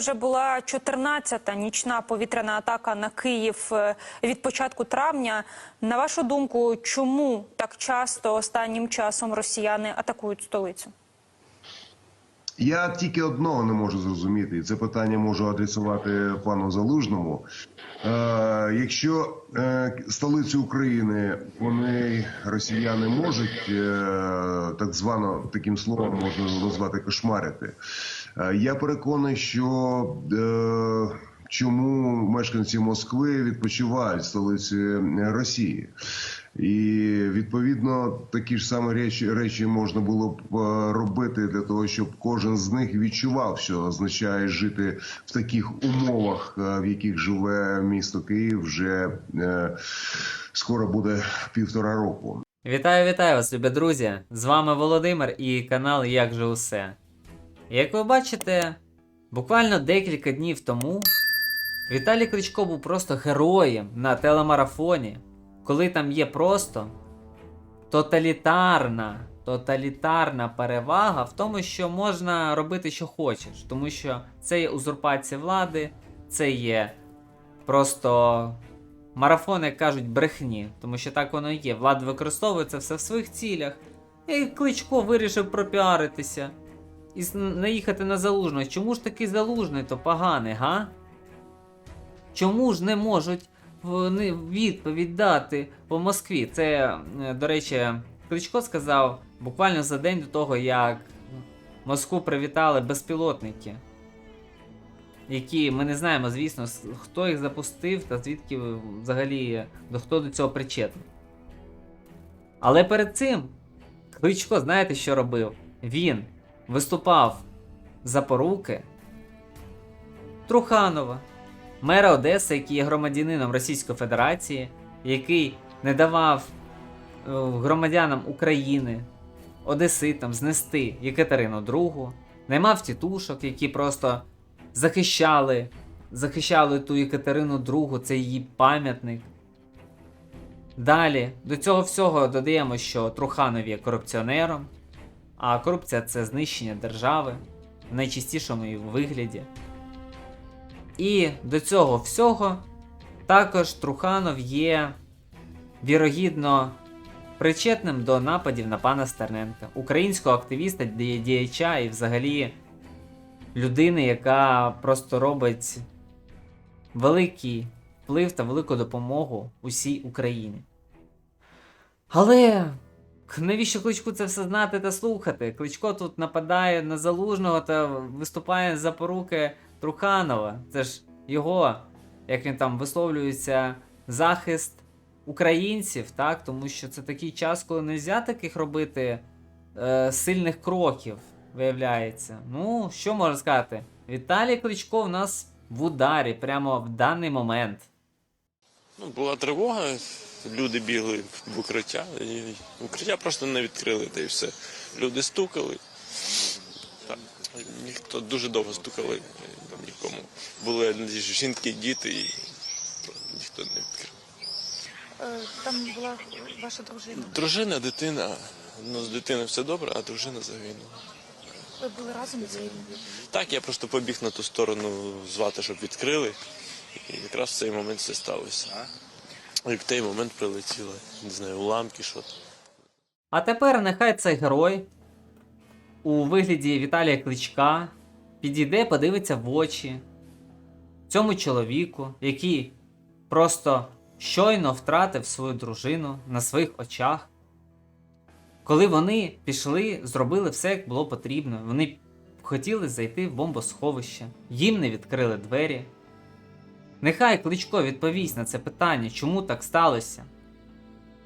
Вже була 14-та нічна повітряна атака на Київ е, від початку травня. На вашу думку, чому так часто останнім часом росіяни атакують столицю? Я тільки одного не можу зрозуміти, і це питання можу адресувати пану Залужному. Е, якщо е, столицю України вони росіяни можуть е, так звано таким словом можна назвати кошмарити, я переконаний, що е, чому мешканці Москви відпочивають столиці Росії. І відповідно такі ж самі речі речі можна було б е, робити для того, щоб кожен з них відчував, що означає жити в таких умовах, е, в яких живе місто Київ, вже е, скоро буде півтора року. Вітаю, вітаю вас, любі друзі! З вами Володимир і канал Як же усе. Як ви бачите, буквально декілька днів тому Віталій Кличко був просто героєм на телемарафоні, коли там є просто тоталітарна, тоталітарна перевага в тому, що можна робити, що хочеш, тому що це є узурпація влади, це є просто марафон, як кажуть, брехні, тому що так воно і є. Влада використовує це все в своїх цілях. І Кличко вирішив пропіаритися і наїхати на залужного. Чому ж такий залужний то поганий, га? Чому ж не можуть вони відповідь дати по Москві? Це, е, до речі, Кличко сказав буквально за день до того, як Москву привітали безпілотники які ми не знаємо, звісно, хто їх запустив та звідки взагалі до хто до цього причетний. Але перед цим Кличко, знаєте, що робив? Він виступав за поруки Труханова, мера Одеси, який є громадянином Російської Федерації, який не давав е, громадянам України, Одеситам знести Єкатерину II, наймав тітушок, які просто захищали, захищали ту Єкатерину II, це її пам'ятник. Далі до цього всього додаємо, що Труханов є корупціонером, а корупція це знищення держави в найчистішому її вигляді. І до цього всього також Труханов є вірогідно причетним до нападів на пана Стерненка, українського активіста, діяча і взагалі людини, яка просто робить великий вплив та велику допомогу усій Україні. Але навіщо Кличку це все знати та слухати? Кличко тут нападає на залужного та виступає за поруки Труханова. Це ж його, як він там висловлюється, захист українців, так? Тому що це такий час, коли не можна таких робити е, сильних кроків, виявляється. Ну, що можна сказати? Віталій Кличко в нас в ударі прямо в даний момент. Ну, була тривога, люди бігли в укриття, і укриття просто не відкрили, та й все. Люди стукали. Так, ніхто дуже довго стукали, нікому. Були жінки, діти, і ніхто не відкрив. Е, Там була ваша дружина. Дружина, дитина, ну з дитиною все добре, а дружина загинула. Ви були разом з ним? Так, я просто побіг на ту сторону звати, щоб відкрили. І якраз в цей момент все сталося. І в той момент прилетіло, не знаю, уламки, що. А тепер нехай цей герой у вигляді Віталія Кличка підійде, подивиться в очі цьому чоловіку, який просто щойно втратив свою дружину на своїх очах. Коли вони пішли, зробили все, як було потрібно. Вони хотіли зайти в бомбосховище, їм не відкрили двері. Нехай Кличко відповість на це питання, чому так сталося.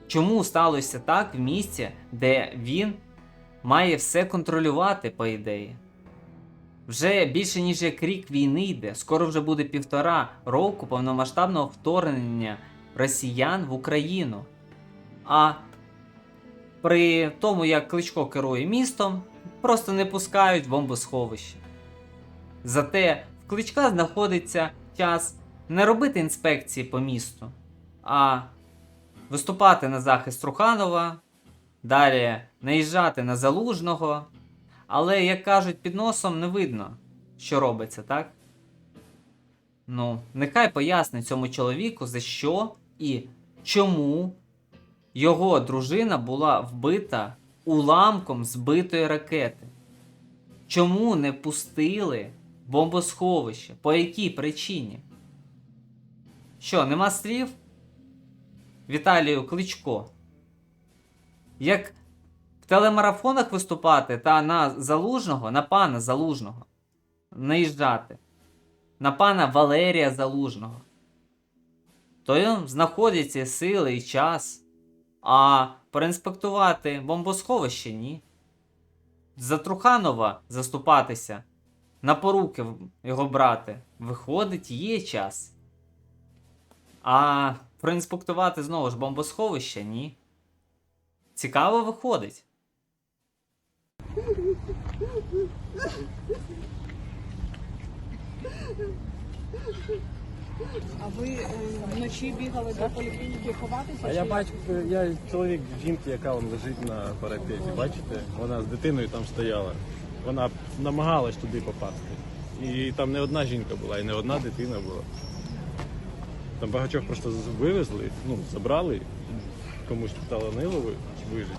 Чому сталося так в місті, де він має все контролювати, по ідеї? Вже більше ніж як рік війни йде, скоро вже буде півтора року повномасштабного вторгнення росіян в Україну. А при тому, як Кличко керує містом, просто не пускають бомбосховище. Зате в Кличка знаходиться час не робити інспекції по місту, а виступати на захист Труханова, далі наїжджати на залужного. Але, як кажуть, під носом не видно, що робиться, так? Ну, нехай пояснить цьому чоловіку, за що і чому його дружина була вбита уламком збитої ракети. Чому не пустили бомбосховище? По якій причині? Що, нема слів? Віталію Кличко. Як в телемарафонах виступати та на залужного, на пана залужного наїжджати, на пана Валерія Залужного, то їм знаходяться сили і час, а проінспектувати бомбосховище ні. За Труханова заступатися, на поруки його брати, виходить, є час. А проінспектувати знову ж бомбосховище ні. Цікаво виходить. А ви е, вночі бігали до поліклініки ховатися? А чи я як? бачу, я чоловік жінки, яка вон лежить на парапеті. Бачите? Вона з дитиною там стояла. Вона намагалась туди попасти. І там не одна жінка була, і не одна дитина була. Там багатьох просто вивезли, ну, забрали, комусь таланило ви- вижити.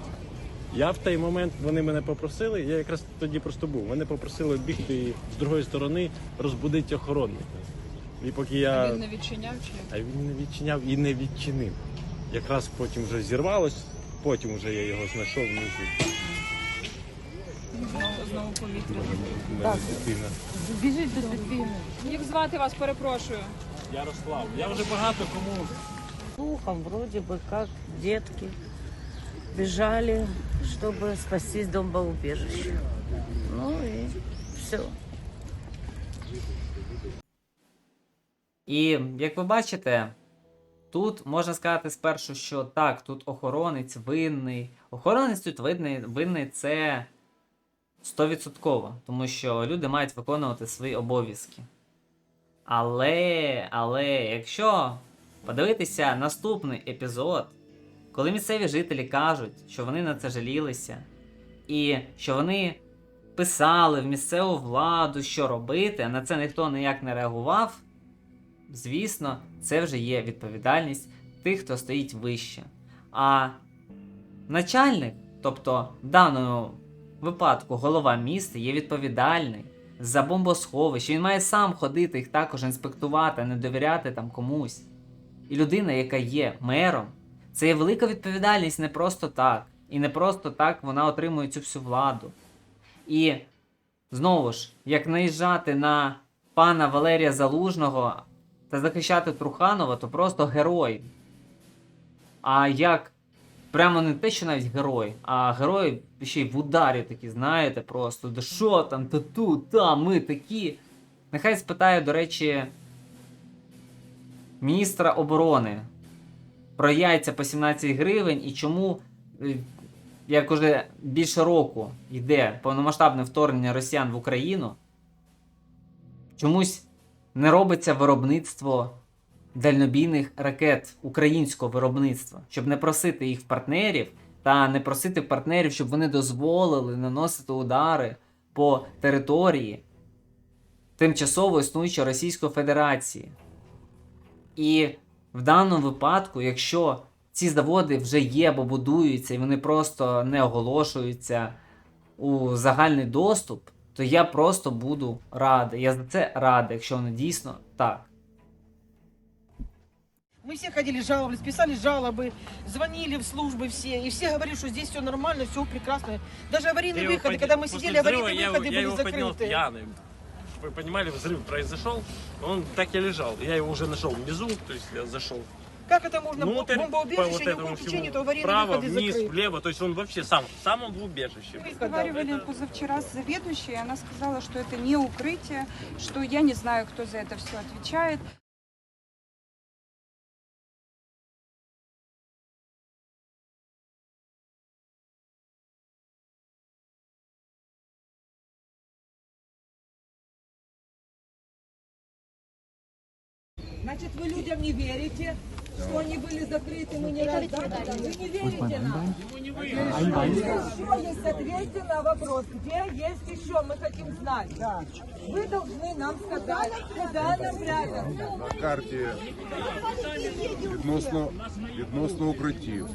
Я в той момент вони мене попросили, я якраз тоді просто був. Мене попросили бігти з другої сторони, розбудити охоронника. І поки я. Він не відчиняв чи? А він не відчиняв і не відчинив. Якраз потім вже зірвалось, потім вже я його знайшов внизу. знову, знову повітря? У мене дитина. Як звати вас, перепрошую? Ярослав, я вже багато кому слухом вроде бы как детки бежали, чтобы спастись бомбоубежище. Ну и все. І як ви бачите, тут можна сказати спершу, що так, тут охоронець винний. Охоронець тут винний, винний це 100%, тому що люди мають виконувати свої обов'язки. Але, але, якщо подивитися наступний епізод, коли місцеві жителі кажуть, що вони на це жалілися, і що вони писали в місцеву владу, що робити, а на це ніхто ніяк не реагував, звісно, це вже є відповідальність тих, хто стоїть вище. А начальник, тобто в даному випадку голова міста, є відповідальний за бомбосховище. Він має сам ходити їх також інспектувати, не довіряти там комусь. І людина, яка є мером, це є велика відповідальність не просто так. І не просто так вона отримує цю всю владу. І знову ж, як наїжджати на пана Валерія Залужного та захищати Труханова, то просто герой. А як прямо не те, що навіть герой, а герой ще й в ударі такі, знаєте, просто да що там, та тут, та ми такі. Нехай спитаю, до речі, міністра оборони про яйця по 17 гривень і чому, е, як уже більше року йде повномасштабне вторгнення росіян в Україну, чомусь не робиться виробництво дальнобійних ракет українського виробництва, щоб не просити їх партнерів та не просити партнерів, щоб вони дозволили наносити удари по території тимчасово існуючої Російської Федерації. І в даному випадку, якщо ці заводи вже є або будуються, і вони просто не оголошуються у загальний доступ, то я просто буду радий. Я за це радий, якщо воно дійсно так. Мы все ходили, жаловались, писали жалобы, звонили в службы все, и все говорили, что здесь все нормально, все прекрасно. Даже аварийные выходы, когда мы сидели, аварийные я, выходы его, я были его закрыты. пьяным. Вы понимали, взрыв произошел, он так и лежал. Я его уже нашел внизу, то есть я зашел Как это можно? внутрь, по Бомбоубежище, вот ни в этому всему, нет, аварийные вправо, выходы вниз, закрыты. влево, то есть он вообще сам, сам он в убежище. Выхода. Разговаривали позавчера с заведующей, и она сказала, что это не укрытие, что я не знаю, кто за это все отвечает. Значит, вы людям не верите, Что они были закрыты, мы не раздали. Вы не верите нам? Еще есть ответьте на вопрос, где есть еще, мы хотим знать. Вы должны нам сказать, куда нам прятаться. на карті відносно, відносно укриттів.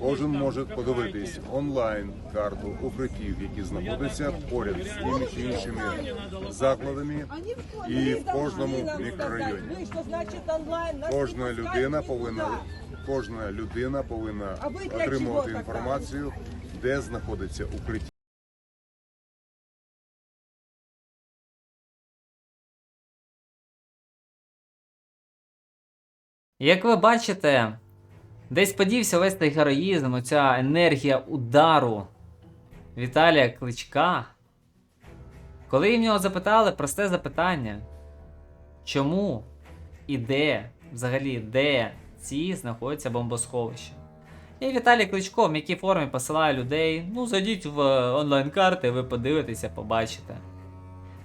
Кожен може подивитись онлайн карту укриттів, які знаходяться поряд з тими чи іншими закладами, і в кожному мікрорайоні. Вы, что значит онлайн? Нас Кожна не пускают людина никуда. повинна кожна людина повинна отримувати інформацію, де знаходиться укриття. Як ви бачите, десь подівся весь цей героїзм, оця енергія удару Віталія Кличка. Коли в нього запитали просте запитання, чому і де, взагалі, де ці знаходяться бомбосховища? І Віталій Кличко в м'якій формі посилає людей: ну, зайдіть в онлайн-карти, ви подивитеся, побачите.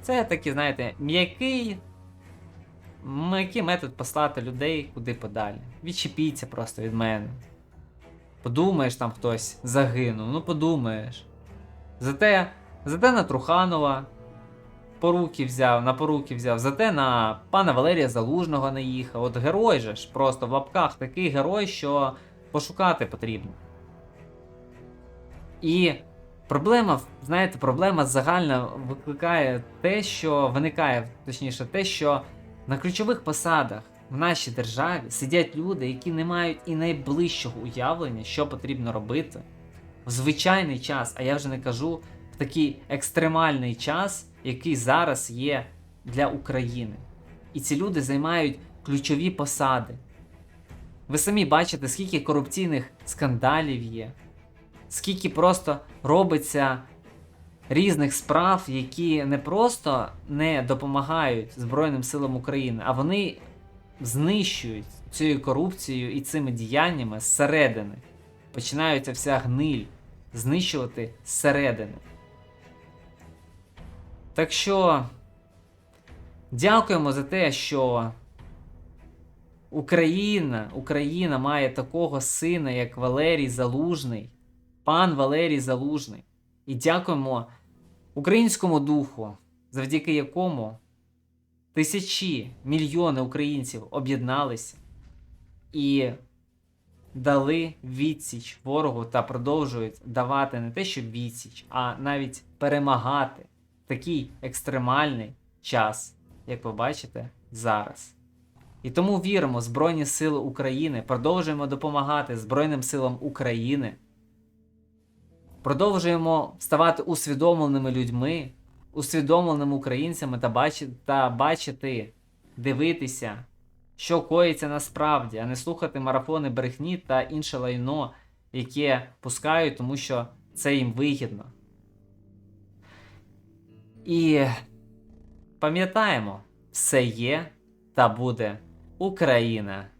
Це такий, знаєте, м'який який метод послати людей куди подалі? Відчепіться просто від мене. Подумаєш, там хтось загинув, ну подумаєш. Зате, зате на Труханова поруки взяв, на поруки взяв, зате на пана Валерія Залужного не їхав. От герой же ж, просто в лапках такий герой, що пошукати потрібно. І проблема, знаєте, проблема загальна викликає те, що виникає, точніше, те, що на ключових посадах в нашій державі сидять люди, які не мають і найближчого уявлення, що потрібно робити в звичайний час, а я вже не кажу в такий екстремальний час, який зараз є для України. І ці люди займають ключові посади. Ви самі бачите, скільки корупційних скандалів є, скільки просто робиться різних справ, які не просто не допомагають Збройним силам України, а вони знищують цією корупцією і цими діяннями зсередини. Починається вся гниль знищувати зсередини. Так що дякуємо за те, що Україна, Україна має такого сина, як Валерій Залужний, пан Валерій Залужний. І дякуємо українському духу, завдяки якому тисячі, мільйони українців об'єдналися і дали відсіч ворогу та продовжують давати не те, що відсіч, а навіть перемагати такий екстремальний час, як ви бачите зараз. І тому віримо в Збройні Сили України, продовжуємо допомагати Збройним силам України. Продовжуємо ставати усвідомленими людьми, усвідомленими українцями та бачити, та бачити, дивитися, що коїться насправді, а не слухати марафони брехні та інше лайно, яке пускають, тому що це їм вигідно. І пам'ятаємо, все є та буде Україна.